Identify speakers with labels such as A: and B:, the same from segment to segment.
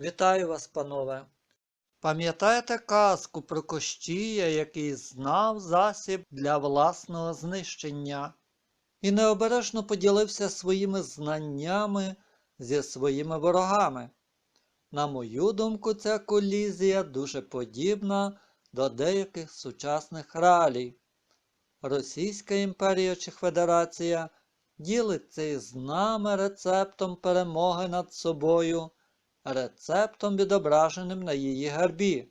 A: Вітаю вас, панове. Пам'ятаєте казку про Кощія, який знав засіб для власного знищення і необережно поділився своїми знаннями зі своїми ворогами? На мою думку, ця колізія дуже подібна до деяких сучасних реалій. Російська імперія чи Федерація ділиться із нами рецептом перемоги над собою рецептом, відображеним на її гербі.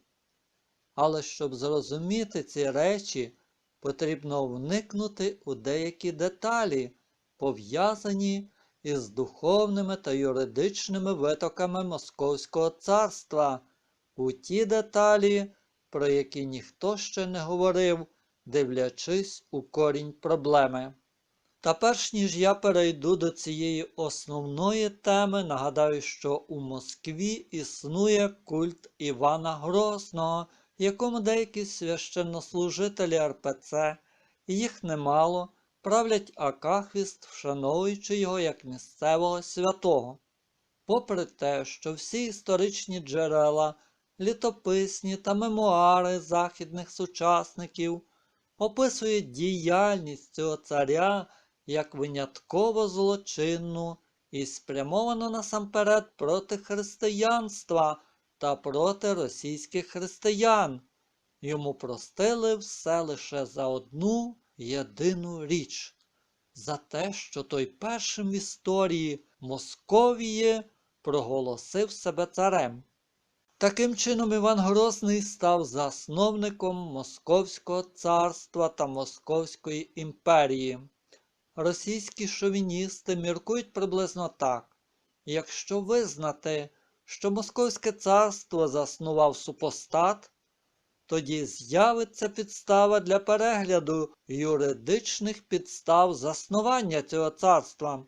A: Але щоб зрозуміти ці речі, потрібно вникнути у деякі деталі, пов'язані із духовними та юридичними витоками Московського царства, у ті деталі, про які ніхто ще не говорив, дивлячись у корінь проблеми. Та перш ніж я перейду до цієї основної теми, нагадаю, що у Москві існує культ Івана Грозного, якому деякі священнослужителі РПЦ, їх немало, правлять Акахвіст, вшановуючи його як місцевого святого. Попри те, що всі історичні джерела, літописні та мемуари західних сучасників описують діяльність цього царя як винятково злочинну і спрямовано насамперед проти християнства та проти російських християн. Йому простили все лише за одну єдину річ за те, що той першим в історії Московії проголосив себе царем. Таким чином Іван Грозний став засновником Московського царства та Московської імперії. Російські шовіністи міркують приблизно так. Якщо визнати, що Московське царство заснував супостат, тоді з'явиться підстава для перегляду юридичних підстав заснування цього царства,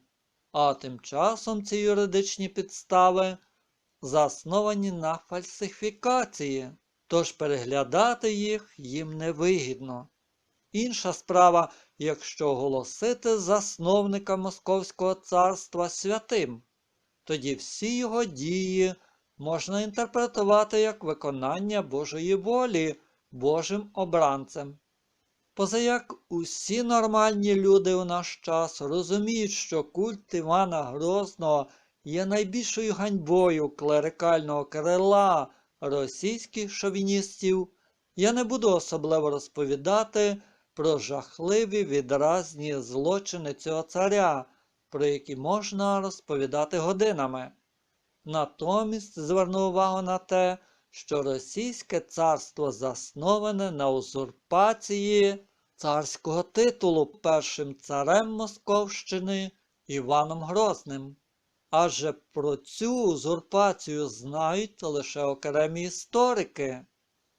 A: а тим часом ці юридичні підстави засновані на фальсифікації, тож переглядати їх їм невигідно. Інша справа, якщо оголосити засновника Московського царства святим, тоді всі його дії можна інтерпретувати як виконання Божої волі Божим обранцем. Позаяк усі нормальні люди у наш час розуміють, що культ Івана Грозного є найбільшою ганьбою клерикального крила російських шовіністів, я не буду особливо розповідати про жахливі відразні злочини цього царя, про які можна розповідати годинами. Натомість зверну увагу на те, що Російське царство засноване на узурпації царського титулу першим царем Московщини Іваном Грозним. Адже про цю узурпацію знають лише окремі історики.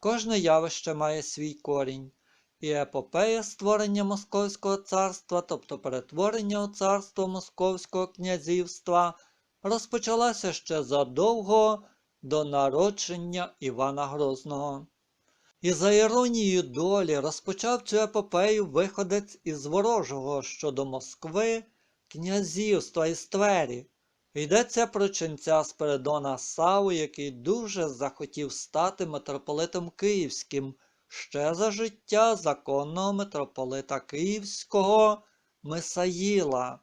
A: Кожне явище має свій корінь, і епопея створення Московського царства, тобто перетворення у царство Московського князівства, розпочалася ще задовго до народження Івана Грозного. І за іронією долі розпочав цю епопею виходець із ворожого щодо Москви, князівства і Ствері. Йдеться про ченця Спиридона Саву, який дуже захотів стати митрополитом Київським ще за життя законного митрополита Київського Мисаїла.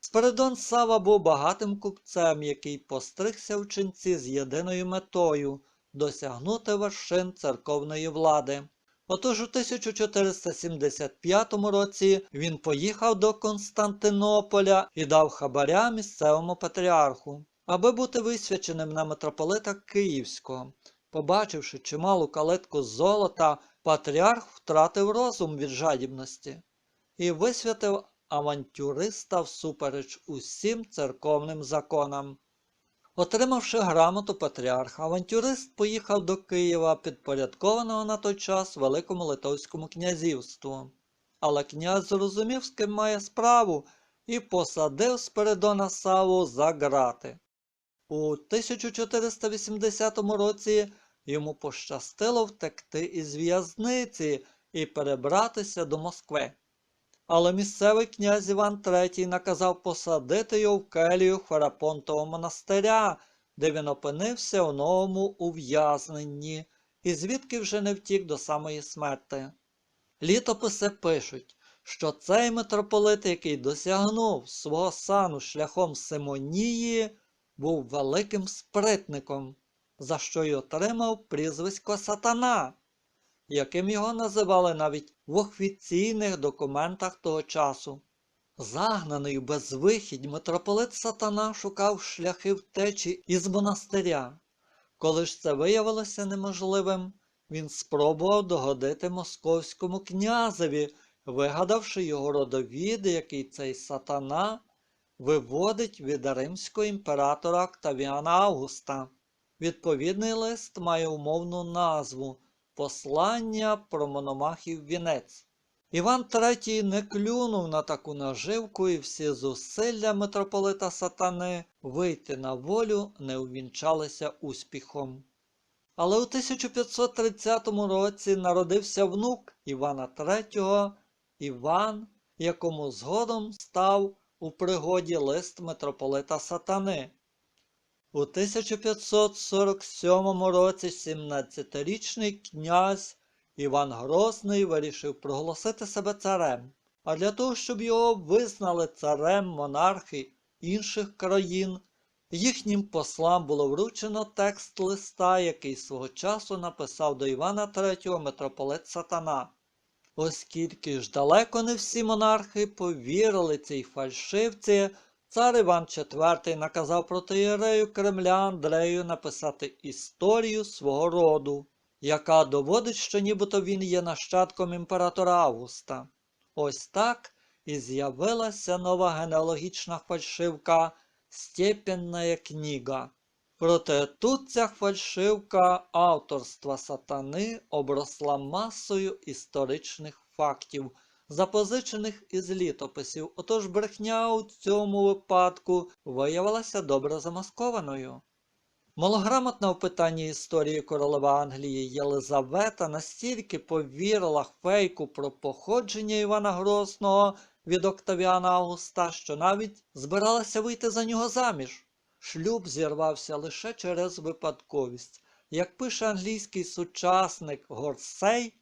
A: Спиридон Сава був багатим купцем, який постригся в ченці з єдиною метою досягнути вершин церковної влади. Отож у 1475 році він поїхав до Константинополя і дав хабаря місцевому патріарху, аби бути висвяченим на митрополита Київського. Побачивши чималу калитку золота, патріарх втратив розум від жадібності і висвятив авантюриста всупереч усім церковним законам. Отримавши грамоту патріарха, авантюрист поїхав до Києва, підпорядкованого на той час Великому Литовському князівству. Але князь зрозумів, з ким має справу, і посадив Спиридона Саву за грати. У 1480 році йому пощастило втекти із в'язниці і перебратися до Москви. Але місцевий князь Іван III наказав посадити його в келію Ферапонтового монастиря, де він опинився у новому ув'язненні, і звідки вже не втік до самої смерти. Літописи пишуть, що цей митрополит, який досягнув свого сану шляхом Симонії, був великим спритником, за що й отримав прізвисько Сатана, яким його називали навіть в офіційних документах того часу. Загнаний безвихідь митрополит Сатана шукав шляхи втечі із монастиря. Коли ж це виявилося неможливим, він спробував догодити московському князеві, вигадавши його родовід, який цей сатана виводить від римського імператора Октавіана Августа. Відповідний лист має умовну назву Послання про мономахів вінець. Іван III не клюнув на таку наживку, і всі зусилля митрополита Сатани вийти на волю не увінчалися успіхом. Але у 1530 році народився внук Івана III, Іван, якому згодом став у пригоді лист митрополита Сатани. У 1547 році 17-річний князь Іван Грозний вирішив проголосити себе царем, а для того, щоб його визнали царем монархи інших країн, їхнім послам було вручено текст листа, який свого часу написав до Івана III митрополит Сатана. Оскільки ж далеко не всі монархи повірили цій фальшивці, цар Іван IV наказав протиєрею Кремля Андрею написати історію свого роду, яка доводить, що нібито він є нащадком імператора Августа. Ось так і з'явилася нова генеалогічна фальшивка Степенная книга. Проте тут ця фальшивка авторства сатани обросла масою історичних фактів, запозичених із літописів, отож брехня у цьому випадку виявилася добре замаскованою. Малограмотна в питанні історії королева Англії Єлизавета настільки повірила фейку про походження Івана Грозного від Октавіана Августа, що навіть збиралася вийти за нього заміж. Шлюб зірвався лише через випадковість. Як пише англійський сучасник Горсей,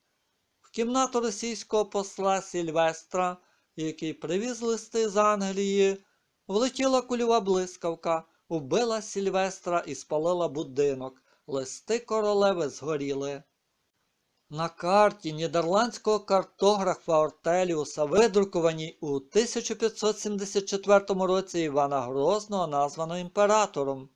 A: в кімнату російського посла Сільвестра, який привіз листи з Англії, влетіла кульова блискавка, вбила Сільвестра і спалила будинок. Листи королеви згоріли. На карті нідерландського картографа Ортеліуса, видрукованій у 1574 році Івана Грозного, названо імператором.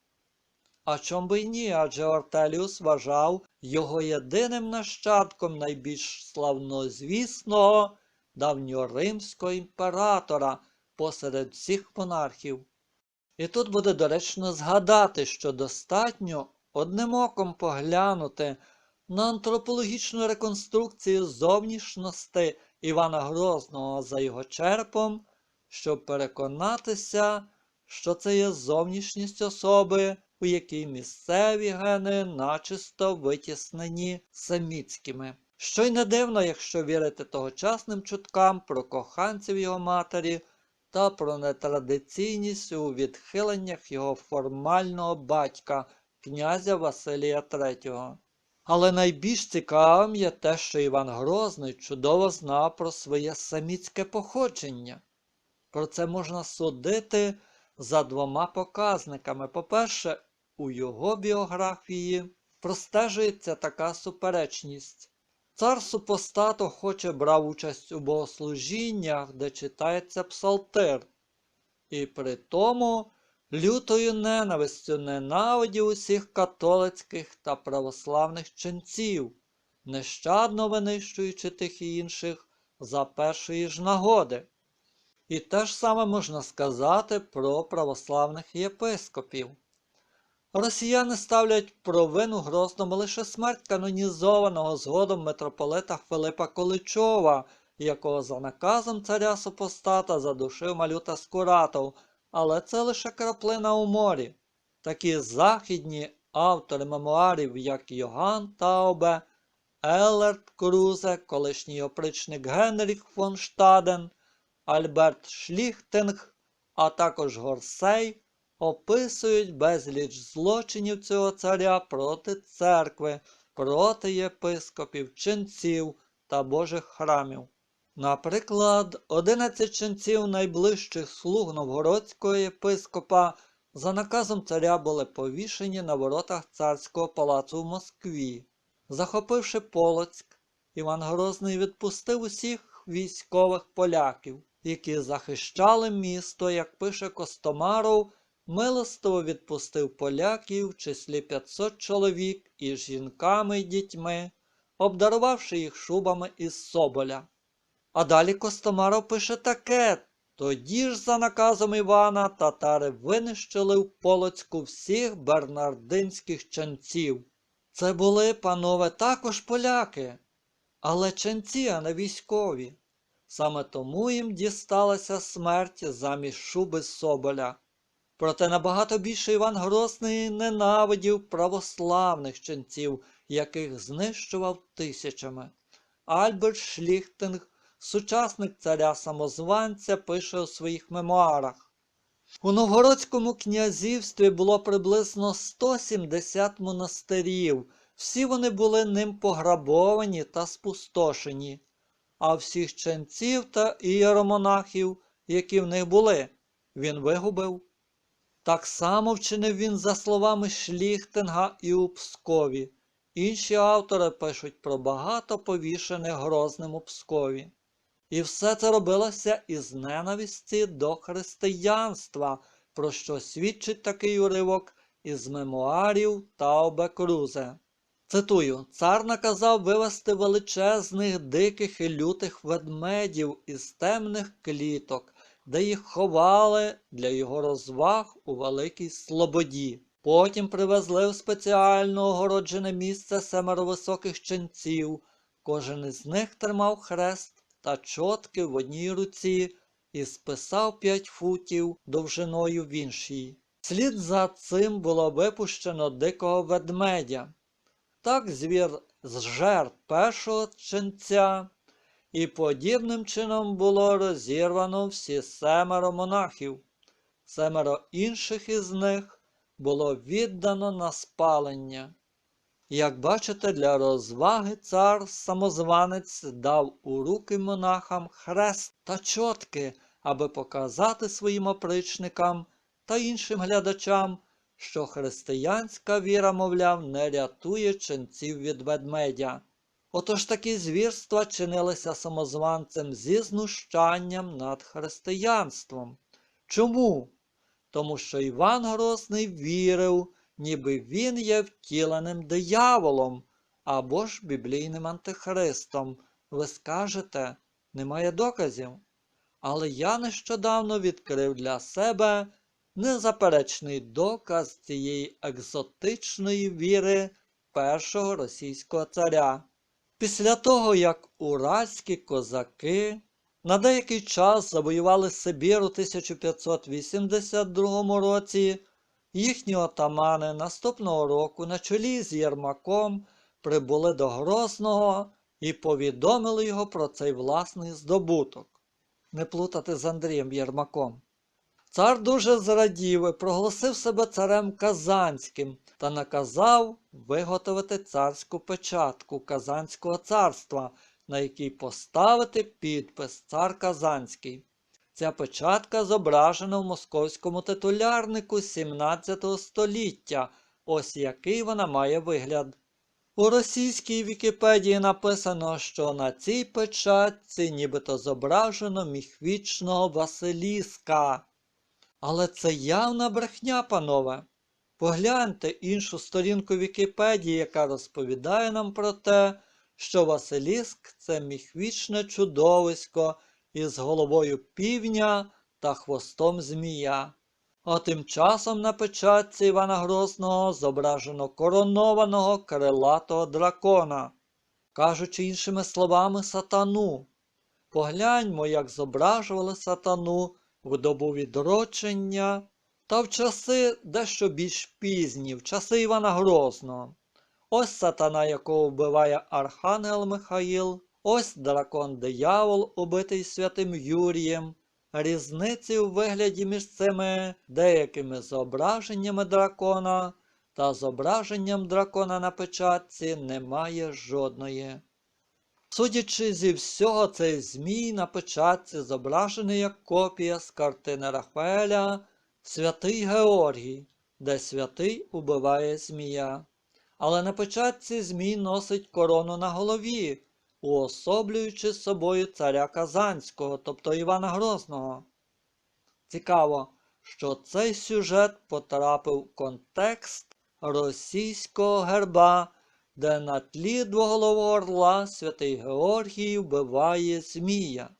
A: А чом би й ні, адже Ортеліус вважав його єдиним нащадком найбільш славнозвісного давньоримського імператора посеред всіх монархів. І тут буде доречно згадати, що достатньо одним оком поглянути на антропологічну реконструкцію зовнішності Івана Грозного за його черпом, щоб переконатися, що це є зовнішність особи, у якій місцеві гени начисто витіснені семітськими. Що й не дивно, якщо вірити тогочасним чуткам про коханців його матері та про нетрадиційність у відхиленнях його формального батька, князя Василія III. Але найбільш цікавим є те, що Іван Грозний чудово знав про своє саміцьке походження. Про це можна судити за двома показниками. По-перше, у його біографії простежується така суперечність. Цар супостат охоче брав участь у богослужіннях, де читається псалтир, і при тому лютою ненавистю ненавидів усіх католицьких та православних ченців, нещадно винищуючи тих і інших за першої ж нагоди. І те ж саме можна сказати про православних єпископів. Росіяни ставлять провину Грозному лише смерть канонізованого згодом митрополита Филипа Количова, якого за наказом царя супостата задушив малюта Скуратов, але це лише краплина у морі. Такі західні автори мемуарів, як Йоган Таубе, Елерт Крузе, колишній опричник Генріх фон Штаден, Альберт Шліхтинг, а також Горсей, описують безліч злочинів цього царя проти церкви, проти єпископів, ченців та божих храмів. Наприклад, 11 ченців найближчих слуг новгородського єпископа за наказом царя були повішені на воротах царського палацу в Москві. Захопивши Полоцьк, Іван Грозний відпустив усіх військових поляків, які захищали місто, як пише Костомаров, милостиво відпустив поляків в числі 500 чоловік із жінками й дітьми, обдарувавши їх шубами із Соболя. А далі Костомаров пише таке. Тоді ж, за наказом Івана, татари винищили в Полоцьку всіх бернардинських ченців. Це були, панове, також поляки, але ченці, а не військові. Саме тому їм дісталася смерть замість шуби Соболя. Проте набагато більше Іван Грозний ненавидів православних ченців, яких знищував тисячами. Альберт Шліхтинг сучасник царя самозванця пише у своїх мемуарах. У Новгородському князівстві було приблизно 170 монастирів, всі вони були ним пограбовані та спустошені, а всіх ченців та ієромонахів, які в них були, він вигубив. Так само вчинив він за словами Шліхтинга і у Пскові. Інші автори пишуть про багато повішених грозним у Пскові. І все це робилося із ненависті до християнства, про що свідчить такий уривок із мемуарів та обекрузе. Цитую, цар наказав вивести величезних диких і лютих ведмедів із темних кліток, де їх ховали для його розваг у Великій Слободі. Потім привезли в спеціально огороджене місце семеро високих ченців. Кожен із них тримав хрест та чотки в одній руці і списав п'ять футів довжиною в іншій. Слід за цим було випущено дикого ведмедя. Так звір зжер першого ченця, і подібним чином було розірвано всі семеро монахів. Семеро інших із них було віддано на спалення. Як бачите, для розваги цар самозванець дав у руки монахам хрест та чотки, аби показати своїм опричникам та іншим глядачам, що християнська віра, мовляв, не рятує ченців від ведмедя. Отож такі звірства чинилися самозванцем зі знущанням над християнством. Чому? Тому що Іван Грозний вірив, ніби він є втіленим дияволом або ж біблійним антихристом. Ви скажете, немає доказів. Але я нещодавно відкрив для себе незаперечний доказ цієї екзотичної віри першого російського царя. Після того, як уральські козаки на деякий час завоювали Сибір у 1582 році, їхні отамани наступного року на чолі з Єрмаком прибули до Грозного і повідомили його про цей власний здобуток. Не плутати з Андрієм Єрмаком. Цар дуже зрадів і проголосив себе царем Казанським та наказав виготовити царську печатку Казанського царства, на якій поставити підпис Цар Казанський. Ця печатка зображена в московському титулярнику 17 століття, ось який вона має вигляд. У російській Вікіпедії написано, що на цій печатці нібито зображено міхвічного Василіска. Але це явна брехня, панове. Погляньте іншу сторінку Вікіпедії, яка розповідає нам про те, що Василіск це міхвічне чудовисько із головою півня та хвостом змія. А тим часом на печатці Івана Грозного зображено коронованого крилатого дракона, кажучи іншими словами, сатану. Погляньмо, як зображували сатану в добу відродження та в часи дещо більш пізні, в часи Івана Грозного. Ось сатана, якого вбиває Архангел Михаїл, ось дракон диявол, убитий святим Юрієм, різниці у вигляді між цими деякими зображеннями дракона та зображенням дракона на печатці немає жодної. Судячи зі всього, цей змій на печатці зображений як копія з картини Рафаеля Святий Георгій, де святий убиває змія. Але на печатці змій носить корону на голові, уособлюючи собою царя Казанського, тобто Івана Грозного. Цікаво, що цей сюжет потрапив в контекст російського герба, де на тлі двоголового орла святий Георгій вбиває Змія.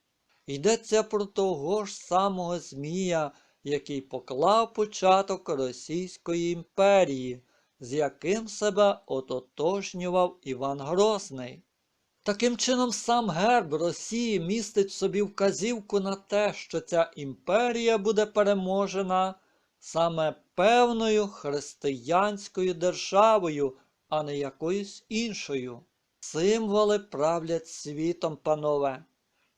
A: Йдеться про того ж самого Змія, який поклав початок Російської імперії, з яким себе ототожнював Іван Грозний. Таким чином, сам герб Росії містить собі вказівку на те, що ця імперія буде переможена саме певною християнською державою, а не якоюсь іншою. Символи правлять світом, панове.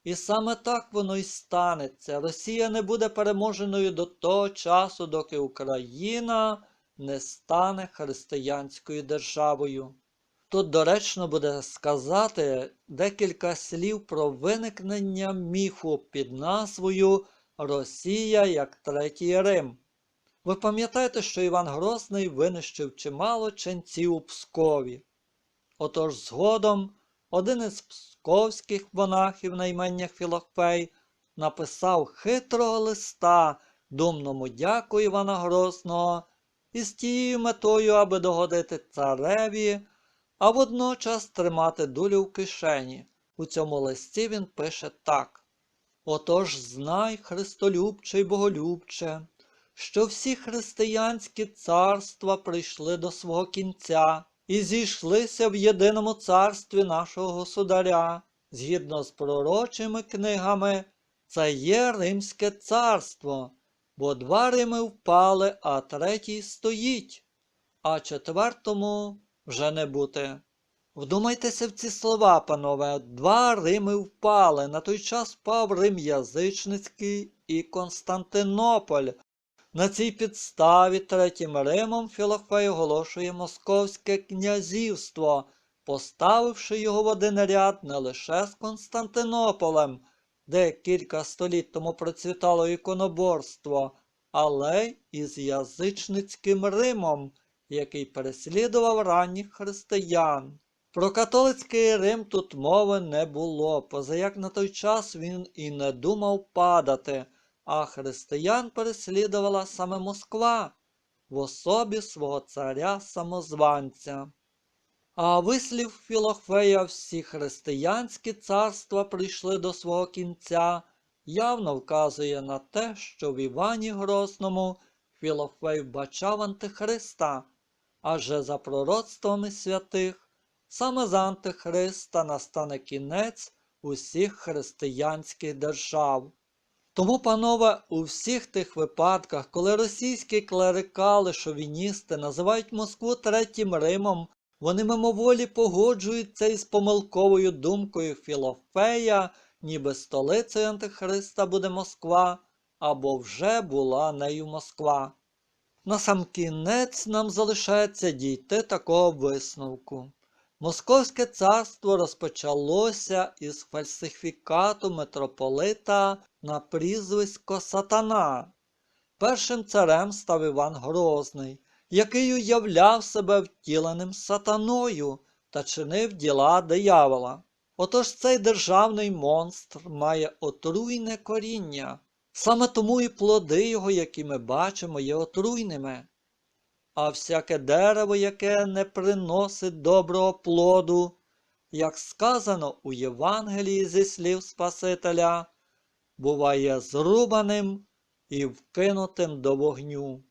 A: І саме так воно й станеться. Росія не буде переможеною до того часу, доки Україна не стане християнською державою. Тут доречно буде сказати декілька слів про виникнення міфу під назвою Росія як Третій Рим. Ви пам'ятаєте, що Іван Грозний винищив чимало ченців у Пскові. Отож згодом один із псковських монахів на іменнях Філохфей написав хитрого листа думному дяку Івана Грозного із тією метою, аби догодити цареві, а водночас тримати дулю в кишені. У цьому листі він пише так. Отож знай, Христолюбче й боголюбче, що всі християнські царства прийшли до свого кінця і зійшлися в єдиному царстві нашого государя, згідно з пророчими книгами, це є Римське царство, бо два Рими впали, а третій стоїть, а четвертому вже не бути. Вдумайтеся в ці слова, панове, два Рими впали. На той час впав Рим Язичницький і Константинополь. На цій підставі третім Римом Філофей оголошує Московське князівство, поставивши його в один ряд не лише з Константинополем, де кілька століть тому процвітало іконоборство, але й із Язичницьким Римом, який переслідував ранніх християн. Про католицький Рим тут мови не було, позаяк на той час він і не думав падати, а християн переслідувала саме Москва в особі свого царя самозванця. А вислів Філохфея всі християнські царства прийшли до свого кінця, явно вказує на те, що в Івані Грозному Філохфей вбачав Антихриста, адже за пророцтвами святих саме з Антихриста настане кінець усіх християнських держав. Тому, панове, у всіх тих випадках, коли російські клерикали, шовіністи називають Москву Третім Римом, вони мимоволі погоджуються із помилковою думкою Філофея, ніби столицею Антихриста буде Москва, або вже була нею Москва. Насамкінець нам залишається дійти такого висновку. Московське царство розпочалося із фальсифікату митрополита на прізвисько Сатана. Першим царем став Іван Грозний, який уявляв себе втіленим сатаною та чинив діла диявола. Отож цей державний монстр має отруйне коріння, саме тому і плоди його, які ми бачимо, є отруйними. А всяке дерево, яке не приносить доброго плоду, як сказано у Євангелії зі слів Спасителя, буває зрубаним і вкинутим до вогню.